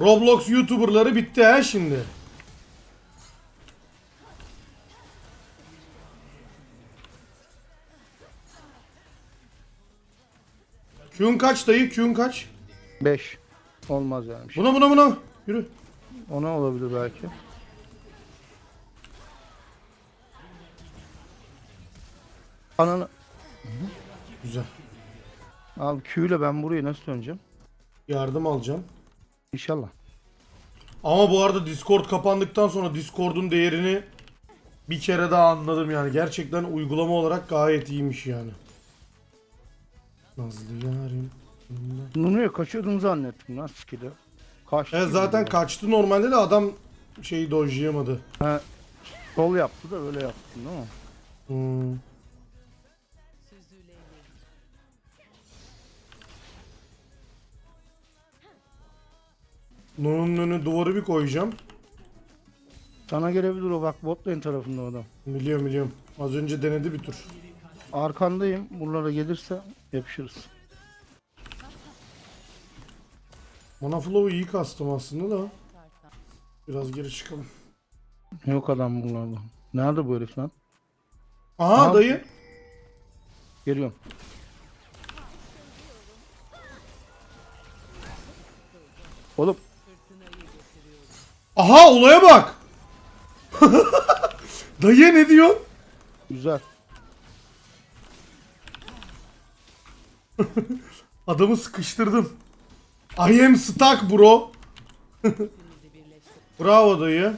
Roblox YouTuber'ları bitti ha şimdi. Q'un kaç dayı? Q'un kaç? 5. Olmaz yani. bir şey. Buna buna buna. Yürü. Ona olabilir belki. Ananı... Güzel. Abi Q ile ben burayı nasıl döneceğim? Yardım alacağım. İnşallah. Ama bu arada Discord kapandıktan sonra Discord'un değerini bir kere daha anladım yani. Gerçekten uygulama olarak gayet iyiymiş yani. Nazlı yarim. Nunu'ya kaçıyordum zannettim lan skill'i. Kaçtı. Evet zaten kaçtı normalde de adam şeyi dojlayamadı. Ha, sol yaptı da öyle yaptın değil mi? Hmm. Nu'nun önüne duvarı bir koyacağım. Sana gelebilir o bak bot lane tarafında o adam. Biliyorum biliyorum. Az önce denedi bir tur. Arkandayım. Buralara gelirse yapışırız. Mana Flow'u iyi kastım aslında da. Biraz geri çıkalım. Yok adam bunlarda. Nerede bu herif lan? Aha Aha. dayı. Geliyorum. Oğlum Aha olaya bak. dayı ne diyor? güzel. Adamı sıkıştırdım. I am stuck bro. Bravo dayı.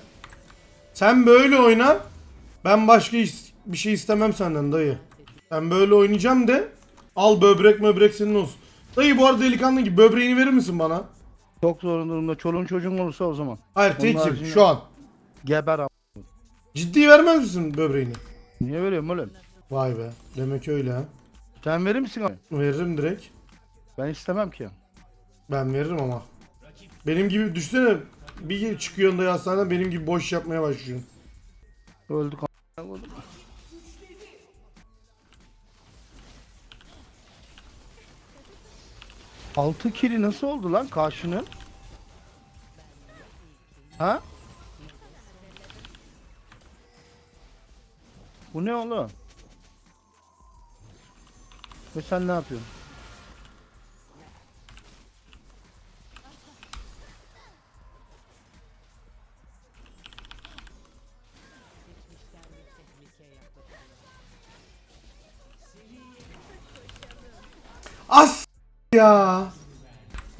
Sen böyle oyna. Ben başka bir şey istemem senden dayı. Ben böyle oynayacağım de al böbrek möbrek senin olsun. Dayı bu arada delikanlı gibi böbreğini verir misin bana? Çok zor durumda. Çoluğun çocuğun olursa o zaman. Hayır tekim şu an. Geber am. Ciddi vermez misin böbreğini? Niye veriyorum oğlum? Vay be. Demek öyle ha. Sen verir misin abi? Veririm direkt. Ben istemem ki. Ben veririm ama. Benim gibi düşsene bir gün çıkıyorsun da hastaneden benim gibi boş yapmaya başlıyorsun. Öldük a**ına. 6 kili nasıl oldu lan karşının? Ha? Bu ne oğlum? Ve sen ne yapıyorsun?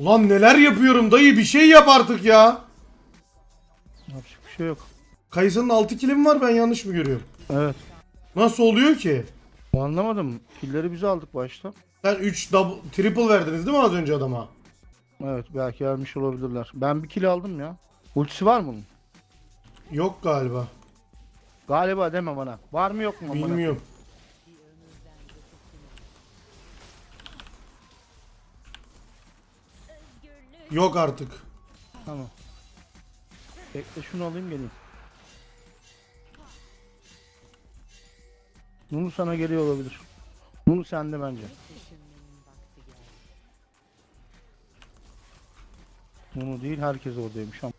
Ulan neler yapıyorum dayı bir şey yap artık ya. Yapacak bir şey yok. Kayısının 6 kilim var ben yanlış mı görüyorum? Evet. Nasıl oluyor ki? Anlamadım. Killeri biz aldık başta. Sen 3 double triple verdiniz değil mi az önce adama? Evet belki vermiş olabilirler. Ben bir kill aldım ya. Ultisi var mı bunun? Yok galiba. Galiba deme bana. Var mı yok mu? bana? Bilmiyorum. Yok artık. Tamam. Bekle şunu alayım geleyim. Bunu sana geliyor olabilir. Bunu sende bence. Bunu değil herkes oradaymış ama.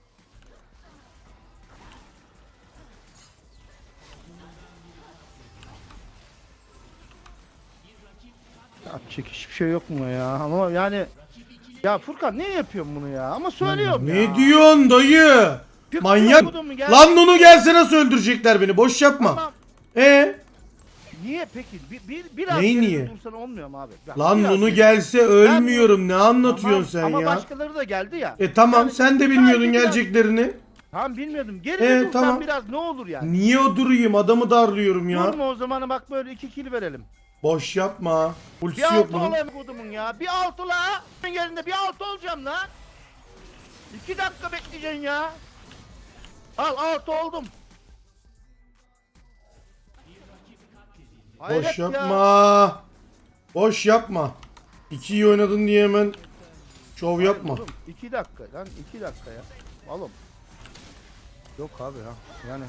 Yapacak hiçbir şey yok mu ya? Ama yani ya Furkan niye yapıyorsun bunu ya? Ama söylüyorum ya. Ne diyorsun dayı? Küfür Manyak. okudun mu? Lan Nunu gelse nasıl öldürecekler beni? Boş yapma. Tamam. E Niye peki? Bir, bir, biraz Neyi niye? dursan olmuyor mu abi? Ya lan biraz Nunu geride- gelse ölmüyorum. Ne anlatıyorsun Tamam, sen ama ya? başkaları da geldi ya. E tamam Yani sen de sadece bilmiyordun biraz- geleceklerini. Tamam bilmiyordum. Geride E, dursan tamam. biraz ne olur yani. Niye o durayım? Adamı darlıyorum ya. Durma o zaman bak böyle iki kill verelim. Boş yapma. Bir Ultisi yok altı bunun. olayım kodumun ya. Bir altı la. Senin yerinde bir altı olacağım lan. İki dakika bekleyeceksin ya. Al altı oldum. Hayret Boş ya. yapma. Boş yapma. İki iyi oynadın diye hemen şov yapma. oğlum, iki dakika lan iki dakika ya. Oğlum. Yok abi ya. Yani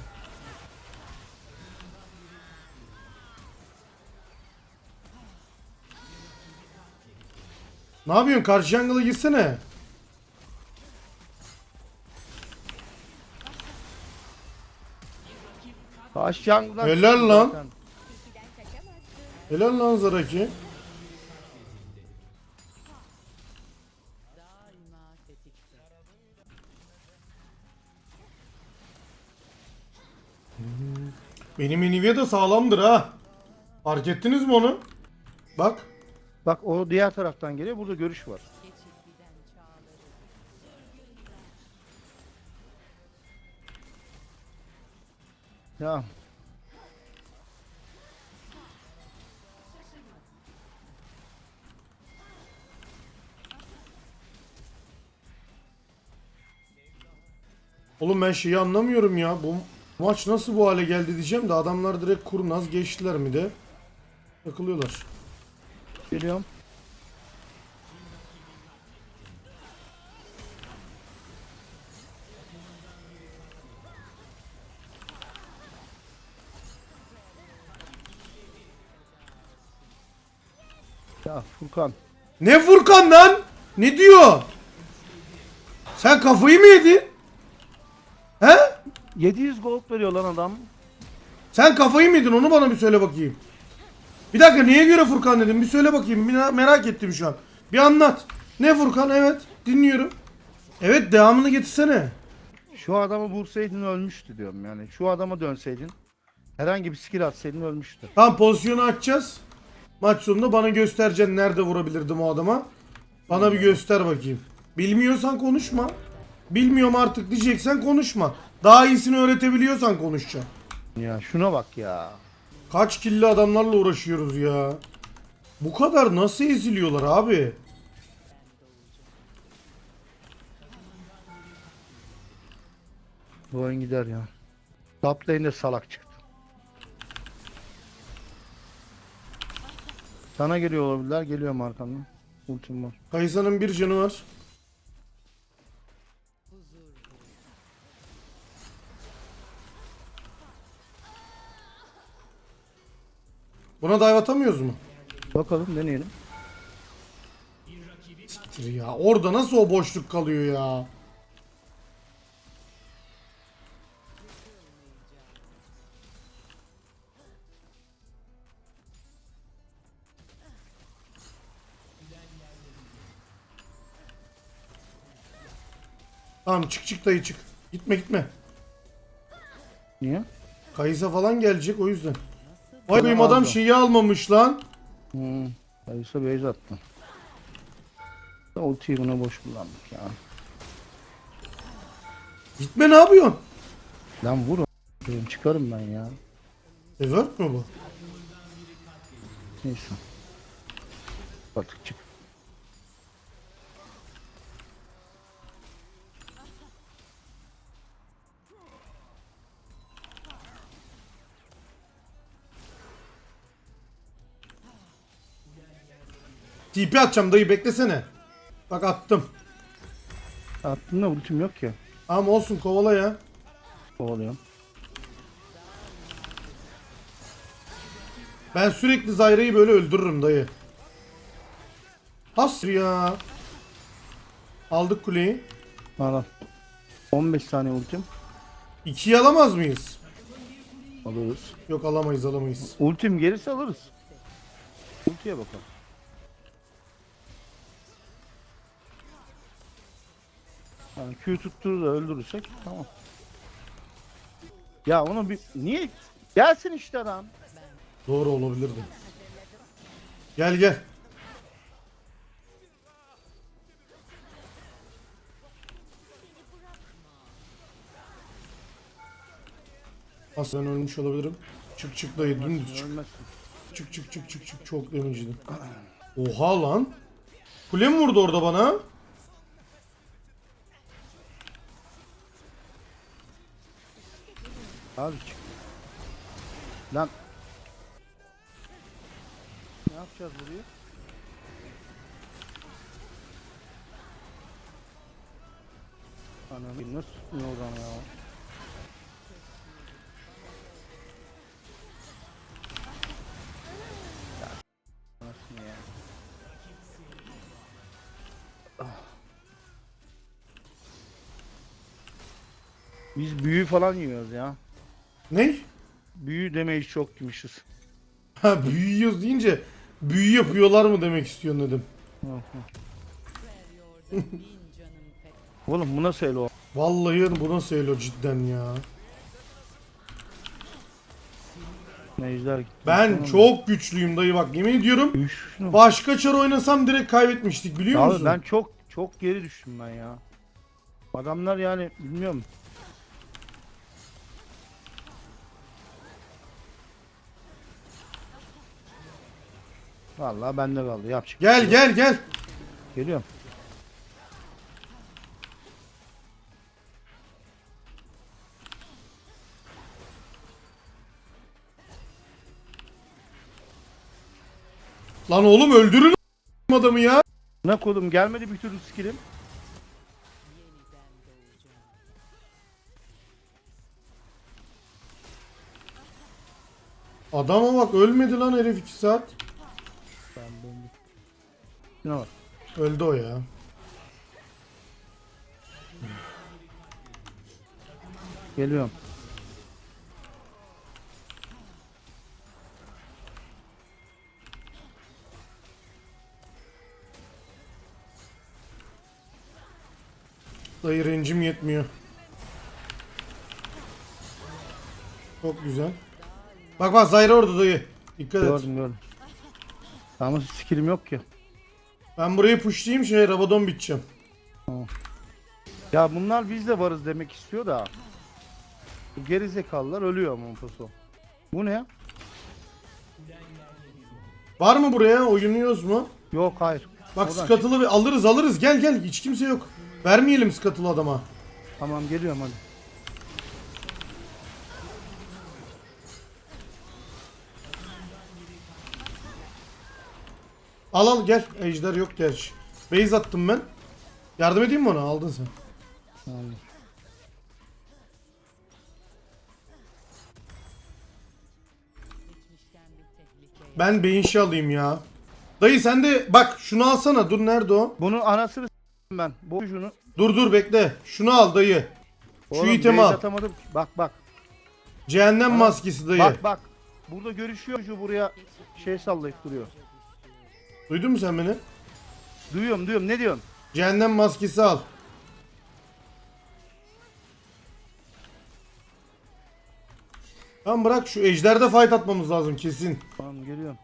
Ne yapıyorsun? Karşı jungle'a girsene. Taş jungle'dan Helal çıktı lan. zaten. Helal lan Zaraki. Benim Nvidia da sağlamdır ha. Fark ettiniz mi onu? Bak. Bak o diğer taraftan geliyor. Burada görüş var. Ya Oğlum ben şeyi anlamıyorum ya. Bu maç nasıl bu hale geldi diyeceğim de adamlar direkt kurnaz geçtiler mi de. Takılıyorlar. Geliyorum. Ya Furkan Ne Furkan lan? Ne diyor? Sen kafayı mı yedin? He? 700 gold veriyor lan adam. Sen kafayı mı yedin onu bana bir söyle bakayım. Bir dakika niye göre Furkan dedim bir söyle bakayım bir merak ettim şu an. Bir anlat. Ne Furkan evet dinliyorum. Evet devamını getirsene. Şu adamı vursaydın ölmüştü diyorum yani. Şu adama dönseydin herhangi bir skill atsaydın ölmüştü. Tamam pozisyonu açacağız. Maç sonunda bana göstereceksin nerede vurabilirdim o adama. Bana bir göster bakayım. Bilmiyorsan konuşma. Bilmiyorum artık diyeceksen konuşma. Daha iyisini öğretebiliyorsan konuşacağım. Ya şuna bak ya. Kaç killi adamlarla uğraşıyoruz ya. Bu kadar nasıl eziliyorlar abi? Bu oyun gider ya. Top lane'de salak çıktı. Sana geliyor olabilirler. Geliyorum arkandan. Ultim var. Kayısa'nın bir canı var. Buna dive atamıyoruz mu? Bakalım deneyelim. Siktir ya. Orada nasıl o boşluk kalıyor ya? Tamam çık çık dayı çık. Gitme gitme. Niye? Kayısa falan gelecek o yüzden. Vay benim adam şeyi almamış lan. Hmm. Ayısa base attı. Ultiyi buna boş kullandık ya. Gitme ne yapıyorsun? Lan vur Benim çıkarım ben ya. Evert mi bu? Neyse. Artık çık. TP atacağım dayı beklesene. Bak attım. Attığında ultim yok ki. Ama olsun kovala ya. Kovalıyorum. Ben sürekli Zyra'yı böyle öldürürüm dayı. Hasır ya. Aldık kuleyi. Al al. 15 saniye ultim. İkiyi alamaz mıyız? Alırız. Yok alamayız alamayız. Ultim gelirse alırız. Ultiye bakalım. Yani Q tutturur da öldürürsek tamam. Ya onu bir niye gelsin işte adam. Doğru olabilirdi. Gel gel. Aslında ben ölmüş olabilirim. Çık çık dayı dümdüz çık. Ölmezsin. Çık çık çık çık çık çok damage'di. Oha lan. Kule mi vurdu orada bana? Abi çık. Lan. Ne yapacağız burayı? Anam nasıl ne oradan ya? Biz büyü falan yiyoruz ya. Ne? büyü demeyi çok gümüşüz. Ha büyüyoruz deyince büyü yapıyorlar mı demek istiyorsun dedim. Oğlum bu nasıl el o? Vallahi bu nasıl elo cidden ya. Ejder gitti. Ben Tamam. çok güçlüyüm dayı bak yemin ediyorum. Başka çar oynasam direkt kaybetmiştik biliyor Abi musun? ben çok çok geri düştüm ben ya. Adamlar yani bilmiyorum. Vallahi bende kaldı. Yapacak. Gel şey gel gel. Geliyorum. Lan oğlum öldürün adamı ya. Ne kodum gelmedi bir türlü skillim. Adama bak ölmedi lan herif 2 saat. Ne var? Öldü o ya. Geliyorum. Dayı rencim yetmiyor. Çok güzel. Bak bak Zayra orada dayı. Dikkat et. Gördüm gördüm. Ama skillim yok ki. Ben burayı pushlayayım şey Rabadon biteceğim. Ya bunlar biz de varız demek istiyor da. Bu gerizekalılar ölüyor Monfoso. Bu ne? Var mı buraya? Oynuyoruz mu? Yok hayır. Bak Oradan skatılı alırız alırız gel gel hiç kimse yok. Vermeyelim skatılı adama. Tamam geliyorum hadi. Al al gel. Ejder yok gerçi. Base attım ben. Yardım edeyim mi ona? Aldın sen. Tamam. Ben Beyinşi alayım ya. Dayı sen de bak şunu alsana. Dur nerede o? Bunun anasını s**tim ben. Bu şunu. Dur dur bekle. Şunu al dayı. Şu Oğlum, itemi base al. atamadım. Bak bak. Cehennem maskesi dayı. Bak bak. Burada görüşüyor şu buraya şey sallayıp duruyor. Duydun mu sen beni? Duyuyorum duyuyorum. Ne diyorsun? Cehennem maskesi al. Tamam bırak şu ejderde fight atmamız lazım kesin. Tamam geliyorum.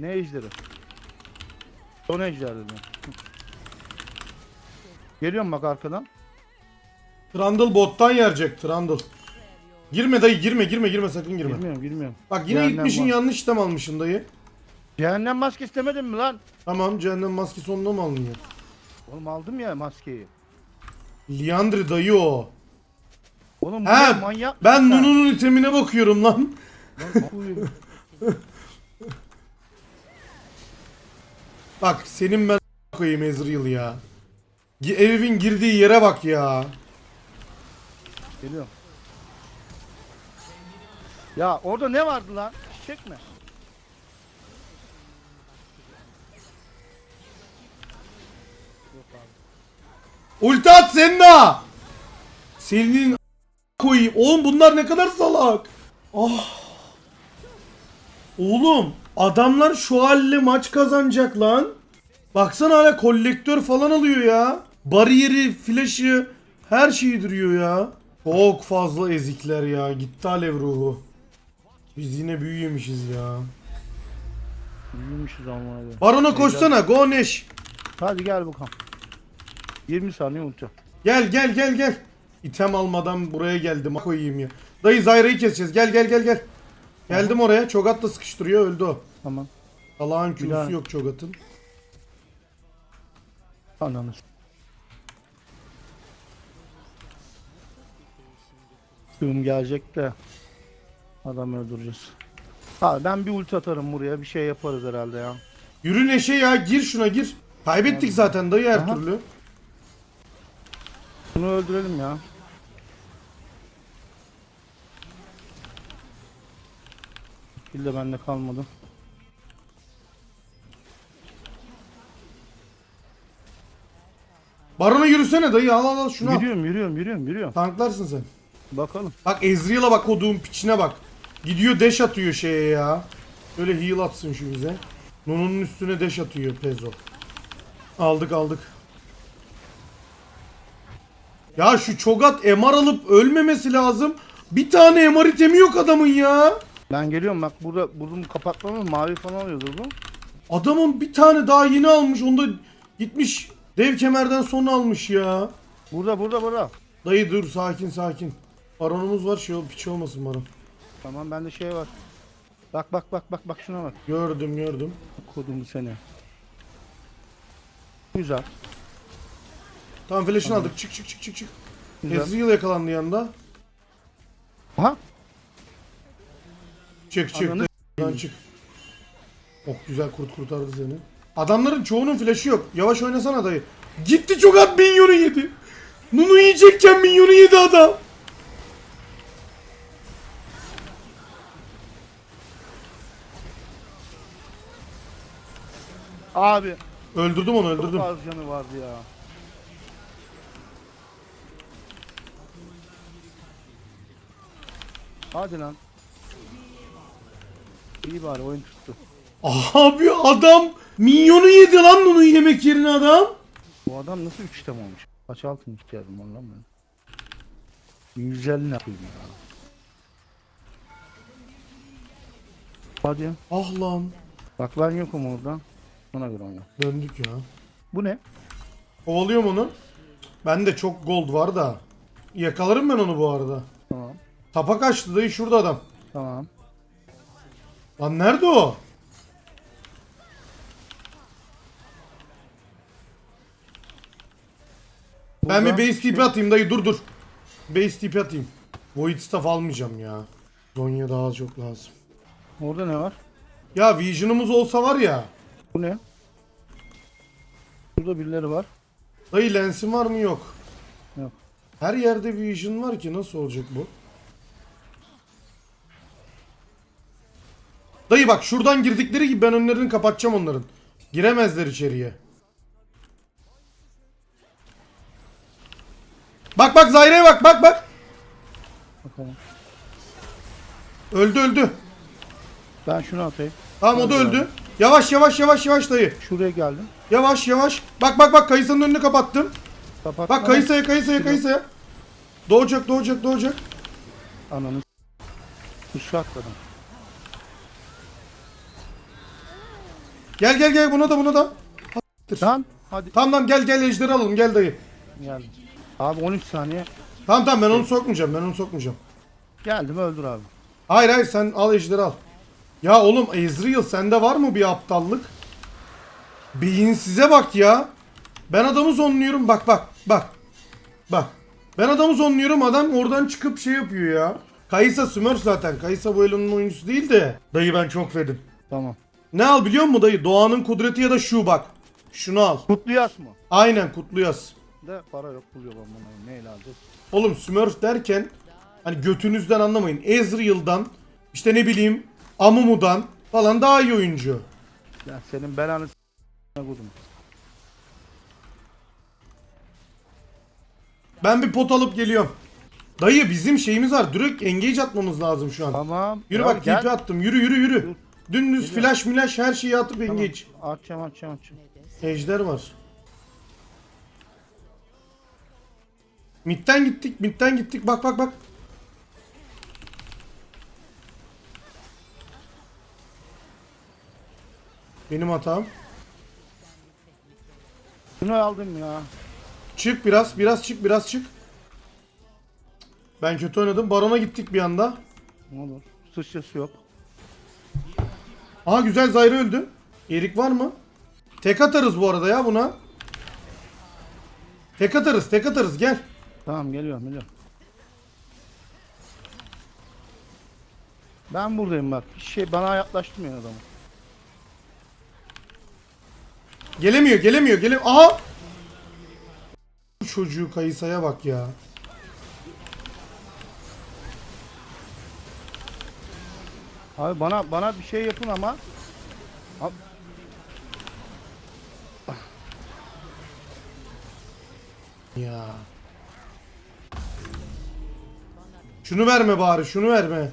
Ne ejderi? Son ejder dedim. Geliyorum bak arkadan. Trundle bottan yerecek Trundle. Girme dayı girme girme girme sakın girme. Girmiyorum girmiyorum. Bak yine Cehennem gitmişsin var. yanlış item almışsın dayı. Cehennem maske istemedin mi lan? Tamam cehennem maskesi onunla mı alınıyor? Oğlum aldım ya maskeyi. Liandry dayı o. Oğlum bu He, ne manyak Ben mısın? Nunu'nun itemine bakıyorum lan. Bak senin ben koyayım Ezreal ya. Gi- Herifin girdiği yere bak ya. Geliyorum. Ya orada ne vardı lan? Çiçek mi? Ulti at Senna. Senin koyayım. Oğlum bunlar ne kadar salak. Ah. Oğlum adamlar şu halle maç kazanacak lan. Baksana hala kolektör falan alıyor ya. Bariyeri, flash'ı her şeyi duruyor ya. Çok fazla ezikler ya. Gitti alev ruhu. Biz yine büyü yemişiz ya. Büyümüşüz ama abi. Barona koşsana. Go Neş. Hadi gel bakalım. 20 saniye ulti. Gel gel gel gel. İtem almadan buraya geldim. Koyayım ya. Dayı Zayra'yı keseceğiz. Gel gel gel gel. Geldim oraya. Çogat da sıkıştırıyor. Öldü o. Tamam. Allah'ın daha. yok Çogat'ın. Ananı. s- Suyum gelecek de adam öldüreceğiz. Ha ben bir ulti atarım buraya bir şey yaparız herhalde ya. Yürü Neşe ya. Gir şuna gir. Kaybettik zaten dayı her Aha. türlü. Bunu öldürelim ya. Kill de bende kalmadı. Barona yürüsene dayı. Al al al şunu al. Yürüyorum yürüyorum yürüyorum yürüyorum. Tanklarsın sen. Bakalım. Bak Ezreal'a bak koduğum piçine bak. Gidiyor deş atıyor şeye ya. Böyle heal atsın şu bize. Nunu'nun üstüne deş atıyor Pezo. Aldık aldık. Ya şu Çogat MR alıp ölmemesi lazım. Bir tane MR itemi yok adamın ya. Ben geliyorum bak burada bunu kapatmamız mavi falan oluyordur bu. Adamın bir tane daha yeni almış. Onu da gitmiş dev kemerden sonra almış ya. Burada burada burada. Dayı dur sakin sakin. Baronumuz var şey ol piç olmasın baron. Tamam bende şey var. Bak bak bak bak bak şuna bak. Gördüm gördüm. Kodum seni. Güzel. Tamam flash'ını aldık. Çık çık çık çık çık. Güzel. Ezreal yakalandı yanında. Aha. Çık çık. Ananı Lan çık. Oh güzel kurt kurtardı seni. Adamların çoğunun flash'ı yok. Yavaş oynasana dayı. Gitti çok at minyonu yedi. Nunu yiyecekken minyonu yedi adam. Abi. Öldürdüm onu Çok öldürdüm. az canı vardı ya. Hadi lan. İyi bari oyun tuttu. Abi adam minyonu yedi lan Nunu yemek yerine adam. Bu adam nasıl 3 item olmuş? Kaç altın ihtiyacım var lan benim? 150 ne yapayım ya? Hadi. Ah lan. Bak ben yokum orada. Ona göre oyna. Döndük ya. Bu ne? Kovalıyorum onu. Bende çok gold var da. Yakalarım ben onu bu arada. Tapa kaçtı dayı şurada adam. Tamam. Lan nerede o? Ben bir base TP atayım dayı dur dur. Base TP atayım. Void staff almayacağım ya. Zonya daha çok lazım. Orada ne var? Ya Vision'ımız olsa var ya. Bu ne? Burada birileri var. Dayı lensin var mı yok. Yok. Her yerde Vision var ki nasıl olacak bu? Dayı bak şuradan girdikleri gibi ben önlerini kapatacağım onların. Giremezler içeriye. Bak bak Zaire'ye bak bak bak. Bakalım. Öldü öldü. Ben şunu atayım. Tamam o da Öldü. Yavaş yavaş yavaş yavaş dayı. Şuraya geldim. Yavaş yavaş. Bak bak bak Kayısa'nın önünü kapattım. Kapat. Bak Kayısa'ya Kayısa'ya Kayısa'ya. Doğacak doğacak doğacak. Ananı Kuşu atladım. Gel gel gel buna da buna da. Lan hadi Tamam tamam gel gel ejderi alalım gel dayı. geldim. Abi 13 saniye. Tamam tamam ben onu sokmayacağım ben onu sokmayacağım. Geldim öldür abi. Hayır hayır sen al ejderi al. Ya oğlum Ezreal sende var mı bir aptallık? Beyinsize bak ya. Ben adamı zonluyorum bak bak bak. Bak. Ben adamı zonluyorum adam oradan çıkıp şey yapıyor ya. Kayısa Smurf zaten. Kayısa bu elinin oyuncusu değil de. Dayı ben çok fedim. Tamam. Ne al biliyor musun dayı? Doğanın kudreti ya da şu bak. Şunu al. Kutlu yaz mı? Aynen kutlu yaz. De para yok buluyor ben bunu. Neyle alacağız? Oğlum Smurf derken hani götünüzden anlamayın. Ezreal'dan işte ne bileyim Amumu'dan falan daha iyi oyuncu. Ya senin belanı s***ne kudum. Ben bir pot alıp geliyorum. Dayı bizim şeyimiz var. Direkt engage atmamız lazım şu an. Tamam. Yürü Ya bak gel. TP attım. Yürü yürü yürü. Dümdüz Geliyorum. flash milash her şeyi atıp Tamam. engage. Atacağım atacağım atacağım. Ejder var. Mid'den gittik, mid'den gittik. Bak bak bak. Benim hatam. Şunu aldım ya. Çık biraz, biraz çık, biraz çık. Ben kötü oynadım. Baron'a gittik bir anda. Ne olur. Sıçrası yok. Aha güzel Zyra öldü. Erik var mı? Tek atarız bu arada ya buna. Tek atarız, tek atarız gel. Tamam geliyorum geliyorum. Ben buradayım bak. Bir şey bana yaklaştırmıyor adamı. Gelemiyor, gelemiyor, gelemiyor. Aha! Çocuğu Kayısa'ya bak ya. Abi bana bana bir şey yapın ama. Abi. Ya. Şunu verme bari, şunu verme.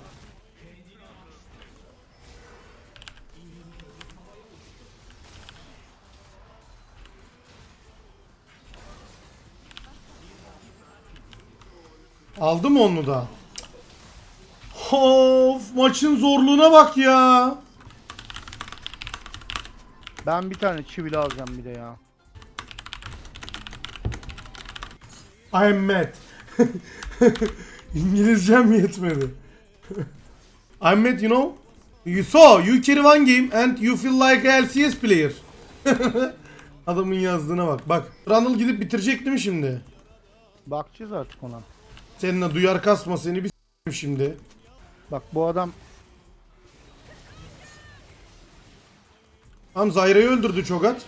Aldı mı onu da? Of maçın zorluğuna bak ya. Ben bir tane çivili alacağım bir de ya. I'm mad. İngilizcem yetmedi. I'm mad you know. You saw you carry one game and you feel like a LCS player. Adamın yazdığına bak. Bak. Randall gidip bitirecek değil mi şimdi? Bakacağız artık ona. Seninle duyar kasma seni bir s**eyim şimdi. Bak bu adam Tam Zayra'yı öldürdü Çogat.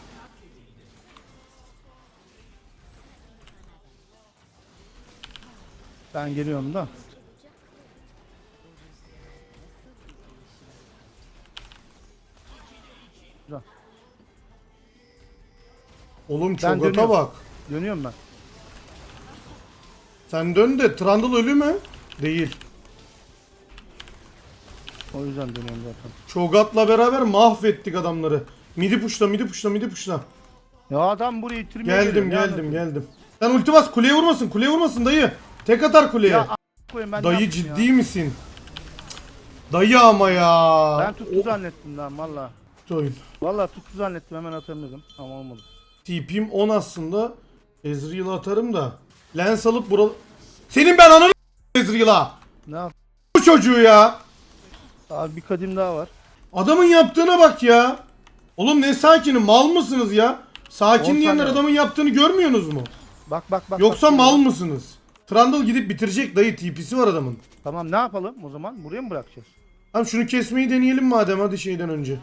ben geliyorum da. Güzel. Oğlum Ben Çogat'a dönüyorum. bak. Dönüyorum ben. Sen dön de Trundle ölü mü? Değil. O yüzden dönüyorum zaten. Çogat'la beraber mahvettik adamları. Midi puşla midi puşla midi puşla. Ya adam burayı itirmeye Geldim geliyor, ne geldim anlatıyorsun? geldim. Sen ulti bas kuleye vurmasın kuleye vurmasın dayı. Tek atar kuleye. Ya a- koyayım ben ne dayı yaptım ciddi ya? misin? Dayı ama ya. Ben tuttu zannettim lan valla. O- oyun. Valla tuttu zannettim hemen atarım dedim ama olmadı. TP'm 10 aslında. Ezreal'ı atarım da. Lens alıp buralı... Senin ben ananı Ezreal'a. Ne yap? Bu çocuğu ya. Abi bir kadim daha var. Adamın yaptığına bak ya. Oğlum ne sakini mal mısınız ya? Sakin diyenler adamın yaptığını görmüyorsunuz mu? Bak bak bak. Yoksa bak. mal mısınız? Trundle gidip bitirecek dayı TP'si var adamın. Tamam ne yapalım o zaman? Buraya mı bırakacağız? Tamam şunu kesmeyi deneyelim madem hadi şeyden önce.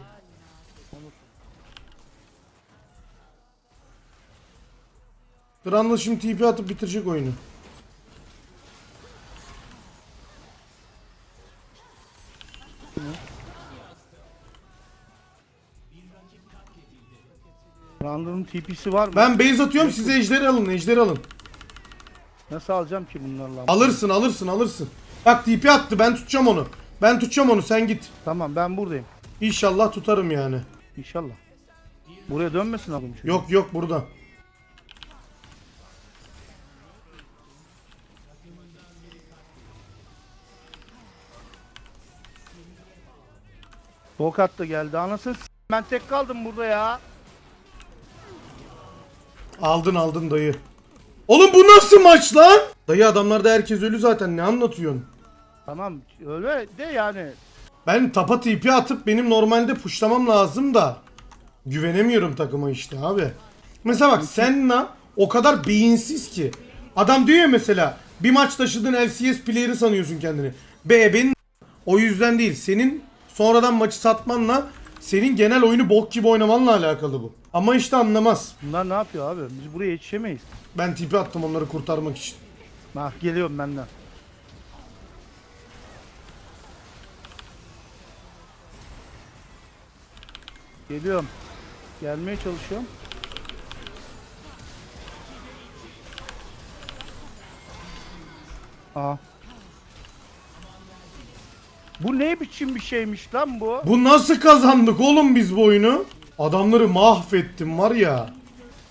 Trundle şimdi TP atıp bitirecek oyunu. Randall'ın TP'si var mı? Ben base atıyorum size ejderi alın ejderi alın. Nasıl alacağım ki bunlarla? Alırsın alırsın alırsın. Bak TP attı ben tutacağım onu. Ben tutacağım onu sen git. Tamam ben buradayım. İnşallah tutarım yani. İnşallah. Buraya dönmesin abim çünkü. Yok yok burada. Tokat da geldi. Anasını ben tek kaldım burada ya. Aldın aldın dayı. Oğlum bu nasıl maç lan? Dayı adamlarda herkes ölü zaten ne anlatıyorsun? Tamam öyle de yani. Ben tapa TP atıp benim normalde pushlamam lazım da güvenemiyorum takıma işte abi. Mesela bak Senna o kadar beyinsiz ki. Adam diyor ya mesela bir maç taşıdığın LCS player'ı sanıyorsun kendini. Be benim o yüzden değil. Senin sonradan maçı satmanla senin genel oyunu bok gibi oynamanla alakalı bu. Ama işte anlamaz. Bunlar ne yapıyor abi? Biz buraya yetişemeyiz. Ben TP attım onları kurtarmak için. Bak geliyorum benden. Geliyorum. Gelmeye çalışıyorum. Aha. Bu ne biçim bir şeymiş lan bu? Bu nasıl kazandık oğlum biz bu oyunu? Adamları mahvettim var ya.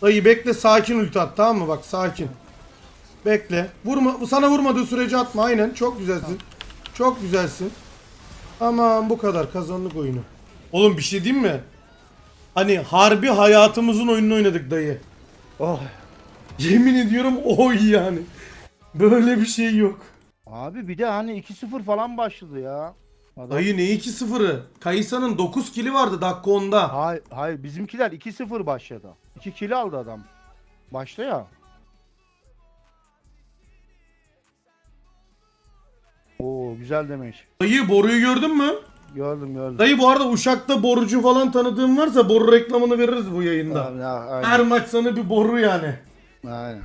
Dayı bekle sakin ulti at tamam mı? Bak sakin. Bekle. Vurma, sana vurmadığı sürece atma aynen. Çok güzelsin. Çok güzelsin. Tamam bu kadar kazandık oyunu. Oğlum bir şey diyeyim mi? Hani harbi hayatımızın oyununu oynadık dayı. Oh. Yemin ediyorum oy yani. Böyle bir şey yok. Abi bir de hani 2-0 falan başladı ya. Adam- Dayı ne 2-0'ı? Kayısa'nın 9 kili vardı dakika 10'da. Hayır, hayır bizimkiler 2-0 başladı. 2 kill aldı adam. Başta ya. Oo güzel demiş. Dayı boruyu gördün mü? Gördüm gördüm. Dayı bu arada Uşak'ta borucu falan tanıdığım varsa boru reklamını veririz bu yayında. Ya, aynen. Her maç sana bir boru yani. aynen.